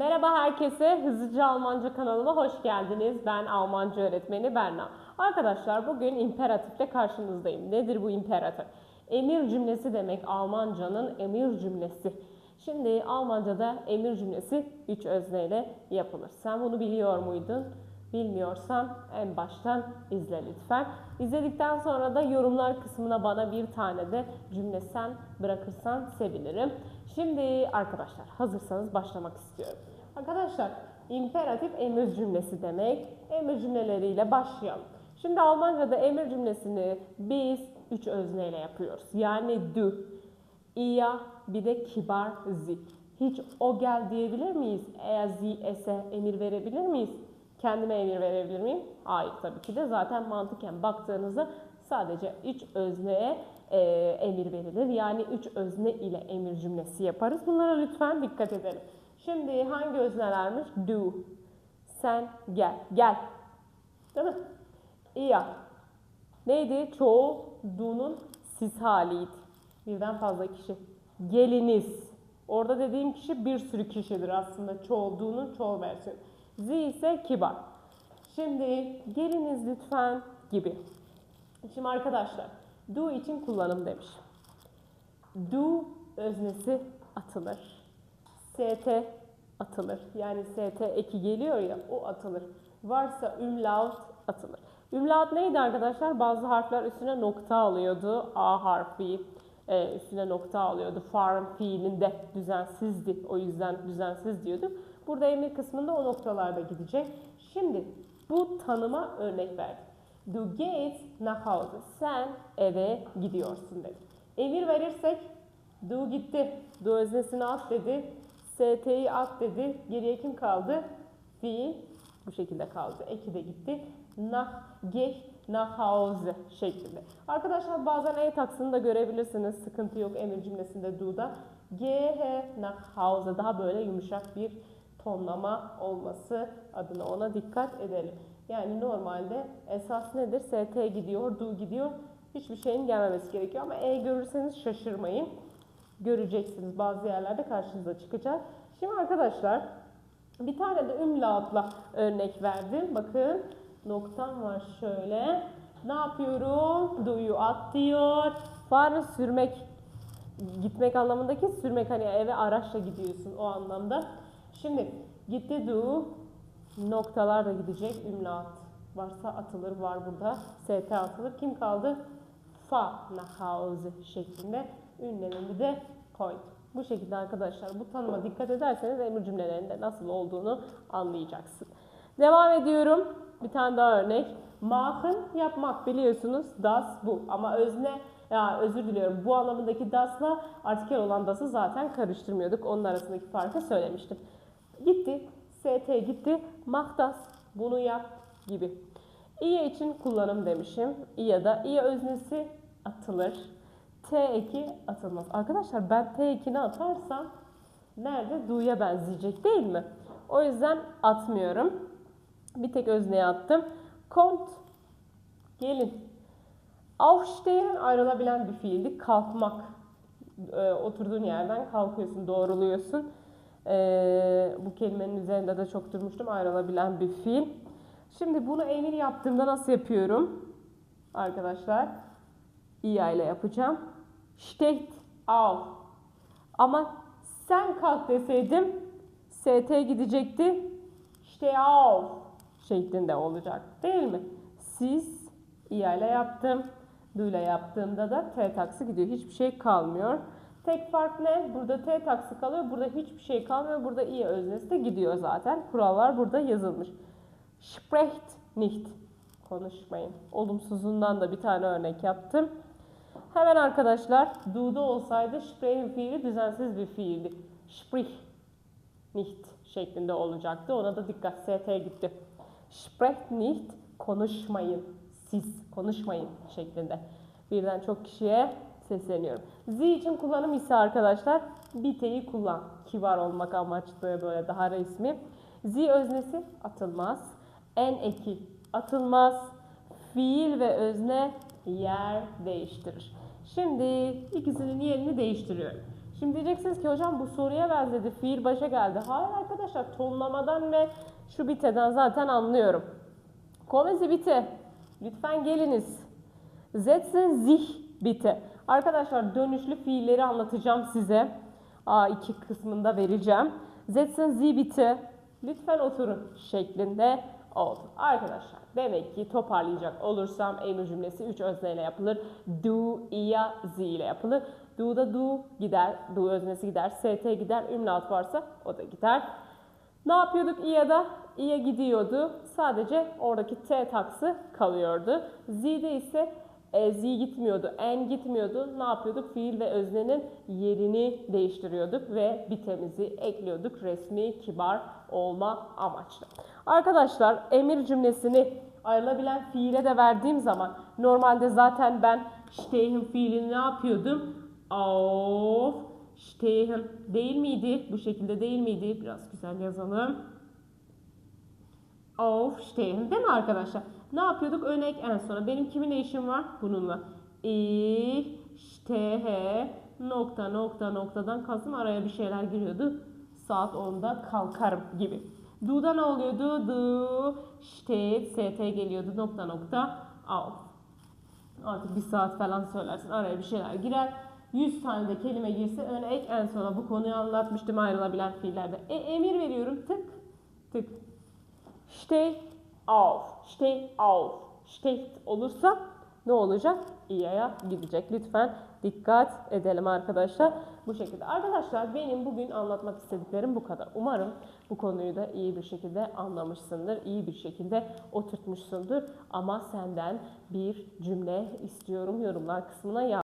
Merhaba herkese. Hızlıca Almanca kanalıma hoş geldiniz. Ben Almanca öğretmeni Berna. Arkadaşlar bugün imperatifle karşınızdayım. Nedir bu imperatif? Emir cümlesi demek Almancanın emir cümlesi. Şimdi Almanca'da emir cümlesi üç özneyle yapılır. Sen bunu biliyor muydun? Bilmiyorsan en baştan izle lütfen. İzledikten sonra da yorumlar kısmına bana bir tane de cümle sen bırakırsan sevinirim. Şimdi arkadaşlar hazırsanız başlamak istiyorum. Arkadaşlar imperatif emir cümlesi demek. Emir cümleleriyle başlayalım. Şimdi Almanca'da emir cümlesini biz üç özneyle yapıyoruz. Yani du, iya bir de kibar zi. Hiç o gel diyebilir miyiz? Eğer zi ese emir verebilir miyiz? Kendime emir verebilir miyim? Hayır tabii ki de zaten mantıken baktığınızda sadece üç özneye e, emir verilir. Yani üç özne ile emir cümlesi yaparız. Bunlara lütfen dikkat edelim. Şimdi hangi öznelermiş? Do. Sen gel. Gel. Değil mi? İya. Neydi? Çoğu do'nun siz haliydi. Birden fazla kişi. Geliniz. Orada dediğim kişi bir sürü kişidir aslında. Çoğu do'nun çoğu versiyonu. Z ise kibar. Şimdi geliniz lütfen gibi. Şimdi arkadaşlar do için kullanım demiş. Do öznesi atılır. ST atılır. Yani ST eki geliyor ya o atılır. Varsa umlaut atılır. Umlaut neydi arkadaşlar? Bazı harfler üstüne nokta alıyordu. A harfi e, üstüne nokta alıyordu. Farm fiilinde düzensizdi. O yüzden düzensiz diyorduk. Burada emir kısmında o noktalarda gidecek. Şimdi bu tanıma örnek verdim. Du gehst nach Hause. Sen eve gidiyorsun dedi. Emir verirsek du gitti. Du öznesini at dedi. ST'yi at dedi. Geriye kim kaldı? Fiil bu şekilde kaldı. Eki de gitti. Nach, geh, nach Hause şeklinde. Arkadaşlar bazen e taksını da görebilirsiniz. Sıkıntı yok emir cümlesinde du'da. Gehe nach Hause daha böyle yumuşak bir tonlama olması adına ona dikkat edelim. Yani normalde esas nedir? ST gidiyor, du gidiyor. Hiçbir şeyin gelmemesi gerekiyor ama E görürseniz şaşırmayın. Göreceksiniz. Bazı yerlerde karşınıza çıkacak. Şimdi arkadaşlar bir tane de ümlautla örnek verdim. Bakın noktam var şöyle. Ne yapıyorum? Du'yu at diyor. Sürmek gitmek anlamındaki sürmek hani eve araçla gidiyorsun o anlamda. Şimdi gitti du noktalar da gidecek ümlat varsa atılır var burada st atılır kim kaldı fa nach Hause şeklinde ünlemini de koydum. Bu şekilde arkadaşlar bu tanıma dikkat ederseniz emir cümlelerinde nasıl olduğunu anlayacaksın. Devam ediyorum. Bir tane daha örnek. Machen yapmak biliyorsunuz das bu ama özne ya özür diliyorum bu anlamındaki das'la artikel olan das'ı zaten karıştırmıyorduk. Onun arasındaki farkı söylemiştim. Gitti. ST gitti. Mahtas. Bunu yap gibi. İye için kullanım demişim. İye da İye öznesi atılır. T eki atılmaz. Arkadaşlar ben T ekini atarsam nerede? Du'ya benzeyecek değil mi? O yüzden atmıyorum. Bir tek özneye attım. Kont. Gelin. Aufstehen ayrılabilen bir fiildi. Kalkmak. Ee, oturduğun yerden kalkıyorsun, doğruluyorsun. Ee, bu kelimenin üzerinde de çok durmuştum. Ayrılabilen bir fiil. Şimdi bunu emir yaptığımda nasıl yapıyorum? Arkadaşlar İya ile yapacağım. Steht auf. Ama sen kalk deseydim ST gidecekti. Steh auf şeklinde olacak. Değil mi? Siz İya ile yaptım. Du ile yaptığımda da T taksi gidiyor. Hiçbir şey kalmıyor. Tek fark ne? Burada T taksi kalıyor. Burada hiçbir şey kalmıyor. Burada i öznesi de gidiyor zaten. Kurallar burada yazılmış. Sprecht nicht. Konuşmayın. Olumsuzundan da bir tane örnek yaptım. Hemen arkadaşlar do'da olsaydı sprechen fiili düzensiz bir fiildi. Sprich nicht şeklinde olacaktı. Ona da dikkat. ST gitti. Sprecht nicht. Konuşmayın. Siz konuşmayın şeklinde. Birden çok kişiye sesleniyorum. Z için kullanım ise arkadaşlar biteyi kullan. Kibar olmak amaçlı böyle daha resmi. Z öznesi atılmaz. En eki atılmaz. Fiil ve özne yer değiştirir. Şimdi ikisinin yerini değiştiriyorum. Şimdi diyeceksiniz ki hocam bu soruya benzedi. Fiil başa geldi. Hayır arkadaşlar tonlamadan ve şu biteden zaten anlıyorum. Kommen Sie bitte. Lütfen geliniz. Setzen sich bitte. Arkadaşlar dönüşlü fiilleri anlatacağım size. A2 kısmında vereceğim. Setzen Sie bitte. Lütfen oturun şeklinde oldu. Arkadaşlar demek ki toparlayacak olursam emir cümlesi 3 özneyle yapılır. Du, ihr, sie ile yapılır. Du'da du gider, du öznesi gider, st gider, ümlaut varsa o da gider. Ne yapıyorduk İya'da? İya gidiyordu. Sadece oradaki T taksı kalıyordu. Z'de ise e, Z gitmiyordu, en gitmiyordu. Ne yapıyorduk? Fiil ve öznenin yerini değiştiriyorduk ve bitemizi ekliyorduk resmi, kibar olma amaçlı. Arkadaşlar emir cümlesini ayrılabilen fiile de verdiğim zaman normalde zaten ben stehen fiilini ne yapıyordum? Auf stehen değil miydi? Bu şekilde değil miydi? Biraz güzel yazalım. Aufstehen değil mi arkadaşlar? Ne yapıyorduk? Örnek en sona. Benim kimin işim var? Bununla. Ich stehe nokta nokta noktadan kastım araya bir şeyler giriyordu. Saat 10'da kalkarım gibi. Du'da ne oluyordu? Du steht, st geliyordu nokta nokta auf. Artık bir saat falan söylersin. Araya bir şeyler girer. 100 tane de kelime girse örnek en sona bu konuyu anlatmıştım ayrılabilen fiillerde. E, emir veriyorum. Tık tık. Steh auf, steh auf, steht olursa ne olacak? İya'ya gidecek. Lütfen dikkat edelim arkadaşlar. Bu şekilde. Arkadaşlar benim bugün anlatmak istediklerim bu kadar. Umarım bu konuyu da iyi bir şekilde anlamışsındır. iyi bir şekilde oturtmuşsundur. Ama senden bir cümle istiyorum yorumlar kısmına yaz.